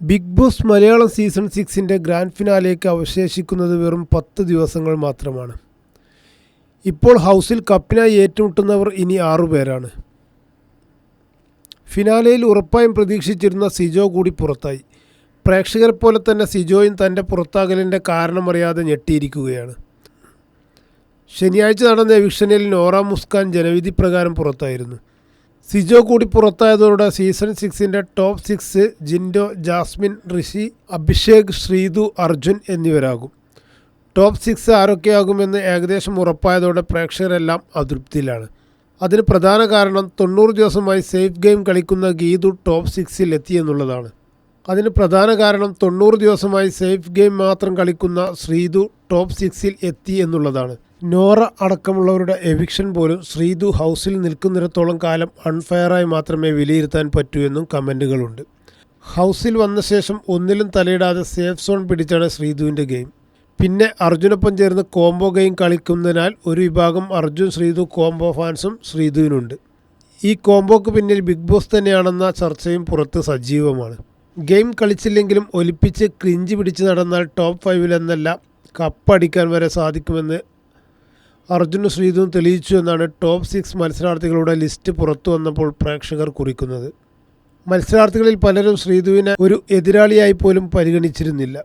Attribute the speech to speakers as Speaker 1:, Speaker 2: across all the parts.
Speaker 1: Big boss Malayalam season സിക്സിന്റെ grand ഫിനാലേക്ക് അവശേഷിക്കുന്നത് വെറും പത്ത് ദിവസങ്ങൾ മാത്രമാണ്. ഇപ്പോൾ ഹൗസിൽ കപ്പിനായി ഏറ്റുമുട്ടുന്നവർ ഇനി ആറുപേരാണ് ഫിനാലയിൽ ഉറപ്പായും പ്രതീക്ഷിച്ചിരുന്ന സിജോ കൂടി പുറത്തായി. പ്രേക്ഷകരെ പോലെ തന്നെ സിജോയും തന്റെ പുറത്താകലിന്റെ കാരണമറിയാതെ ഞെട്ടിയിരിക്കുകയാണ്. ശനിയാഴ്ച നടന്ന എവിക്ഷനിൽ നോറ മുസ്കാൻ ജനവിധി പ്രകാരം പുറത്തായിരുന്നു. സിജോ കൂടി പുറത്തായതോടെ സീസൺ സിക്സിന്റെ top six Jinto Jasmine Rishi Abhishek Sreethu Arjun എന്നിവരാകും. ടോപ്പ് സിക്സ് ആരൊക്കെയാകുമെന്ന് ഏകദേശം ഉറപ്പായതോടെ പ്രേക്ഷകരെല്ലാം അതൃപ്തിയിലാണ്. അതിന് പ്രധാന കാരണം തൊണ്ണൂറ് ദിവസമായി സേഫ് ഗെയിം കളിക്കുന്ന ഗീതു ടോപ്പ് സിക്സിൽ എത്തിയെന്നുള്ളതാണ് അതിന് പ്രധാന കാരണം തൊണ്ണൂറ് ദിവസമായി സേഫ് ഗെയിം മാത്രം കളിക്കുന്ന ശ്രീതു ടോപ്പ് സിക്സിൽ എത്തി എന്നുള്ളതാണ്. നോറ അടക്കമുള്ളവരുടെ എവിക്ഷൻ പോലും ശ്രീതു ഹൗസിൽ നിൽക്കുന്നിടത്തോളം കാലം അൺഫെയറായി മാത്രമേ വിലയിരുത്താൻ പറ്റൂ എന്നും കമന്റുകളുണ്ട് ഹൗസിൽ വന്ന ശേഷം ഒന്നിലും തലയിടാതെ സേഫ് സോൺ പിടിച്ചാണ് ശ്രീതുവിന്റെ ഗെയിം. പിന്നെ അർജുനൊപ്പം ചേർന്ന് കോംബോ ഗെയിം കളിക്കുന്നതിനാൽ ഒരു വിഭാഗം അർജുൻ ശ്രീധു കോംബോ ഫാൻസും ശ്രീധുവിനുണ്ട് ഈ കോംബോക്ക് പിന്നിൽ ബിഗ് ബോസ് തന്നെയാണെന്ന ചർച്ചയും പുറത്ത് സജീവമാണ്. ഗെയിം കളിച്ചില്ലെങ്കിലും ഒലിപ്പിച്ച് ക്രിഞ്ച് പിടിച്ച് നടന്നാൽ ടോപ്പ് ഫൈവിലെന്നല്ല കപ്പടിക്കാൻ വരെ സാധിക്കുമെന്ന് അർജുനും ശ്രീതുവും തെളിയിച്ചു എന്നാണ് ടോപ്പ് സിക്സ് മത്സരാർത്ഥികളുടെ ലിസ്റ്റ് പുറത്തു വന്നപ്പോൾ പ്രേക്ഷകർ കുറിക്കുന്നത്. മത്സരാർത്ഥികളിൽ പലരും ശ്രീധുവിനെ ഒരു എതിരാളിയായി പോലും പരിഗണിച്ചിരുന്നില്ല.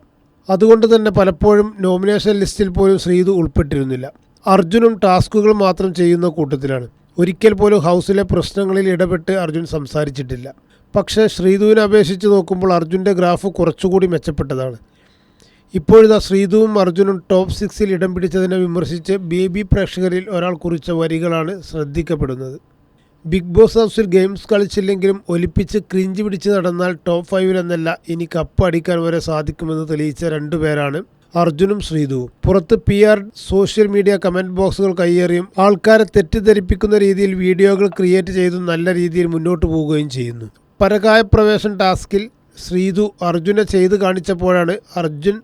Speaker 1: അതുകൊണ്ട് തന്നെ പലപ്പോഴും നോമിനേഷൻ ലിസ്റ്റിൽ പോലും ശ്രീധു ഉൾപ്പെട്ടിരുന്നില്ല. അർജുനും ടാസ്കുകൾ മാത്രം ചെയ്യുന്ന കൂട്ടത്തിലാണ്. ഒരിക്കൽ പോലും ഹൗസിലെ പ്രശ്നങ്ങളിൽ ഇടപെട്ട് അർജുൻ സംസാരിച്ചിട്ടില്ല. പക്ഷേ ശ്രീധുവിനെ അപേക്ഷിച്ച് നോക്കുമ്പോൾ അർജുന്റെ ഗ്രാഫ് കുറച്ചുകൂടി മെച്ചപ്പെട്ടതാണ്. ഇപ്പോഴിതാ ശ്രീധുവും അർജുനും ടോപ്പ് സിക്സിൽ ഇടം പിടിച്ചതിനെ വിമർശിച്ച് ബേബി പ്രേക്ഷകരിൽ ഒരാൾ കുറിച്ച വരികളാണ് ശ്രദ്ധിക്കപ്പെടുന്നത്. ബിഗ് ബോസ് ഹൗസിൽ ഗെയിംസ് കളിച്ചില്ലെങ്കിലും ഒലിപ്പിച്ച് ക്രിഞ്ച് പിടിച്ച് നടന്നാൽ ടോപ്പ് ഫൈവിൽ എന്നല്ല ഇനി കപ്പ് അടിക്കാൻ വരെ സാധിക്കുമെന്ന് തെളിയിച്ച രണ്ടുപേരാണ് അർജുനും ശ്രീതുവും പുറത്ത് P R social media comment ബോക്സുകൾ കയ്യേറിയും ആൾക്കാരെ തെറ്റിദ്ധരിപ്പിക്കുന്ന രീതിയിൽ വീഡിയോകൾ ക്രിയേറ്റ് ചെയ്തും നല്ല രീതിയിൽ മുന്നോട്ട് പോവുകയും ചെയ്യുന്നു. പരകായ പ്രവേശൻ ടാസ്കിൽ ശ്രീധു അർജുനെ ചെയ്തു കാണിച്ചപ്പോഴാണ് അർജുൻ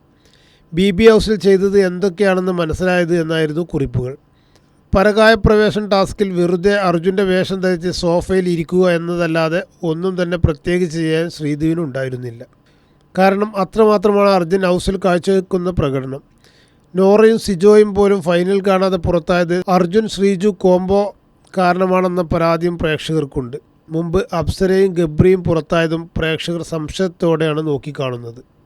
Speaker 1: ബി ബി ഹൗസിൽ ചെയ്തത് എന്തൊക്കെയാണെന്ന് മനസ്സിലായത് എന്നായിരുന്നു കുറിപ്പുകൾ. പരകായ പ്രവേശൻ ടാസ്കിൽ വെറുതെ അർജുന്റെ വേഷം ധരിച്ച് സോഫയിൽ ഇരിക്കുക എന്നതല്ലാതെ ഒന്നും തന്നെ പ്രത്യേകിച്ച് ചെയ്യാൻ ശ്രീധുവിനുണ്ടായിരുന്നില്ല കാരണം അത്രമാത്രമാണ് അർജുൻ ഹൗസിൽ കാഴ്ചവെക്കുന്ന പ്രകടനം. നോറയും സിജോയും പോലും ഫൈനൽ കാണാതെ പുറത്തായത് അർജുൻ ശ്രീജു കോംബോ കാരണമാണെന്ന പരാതിയും പ്രേക്ഷകർക്കുണ്ട്. മുമ്പ് അപ്സരയും ഗബ്രിയും പുറത്തായതും പ്രേക്ഷകർ സംശയത്തോടെയാണ് നോക്കിക്കാണുന്നത്.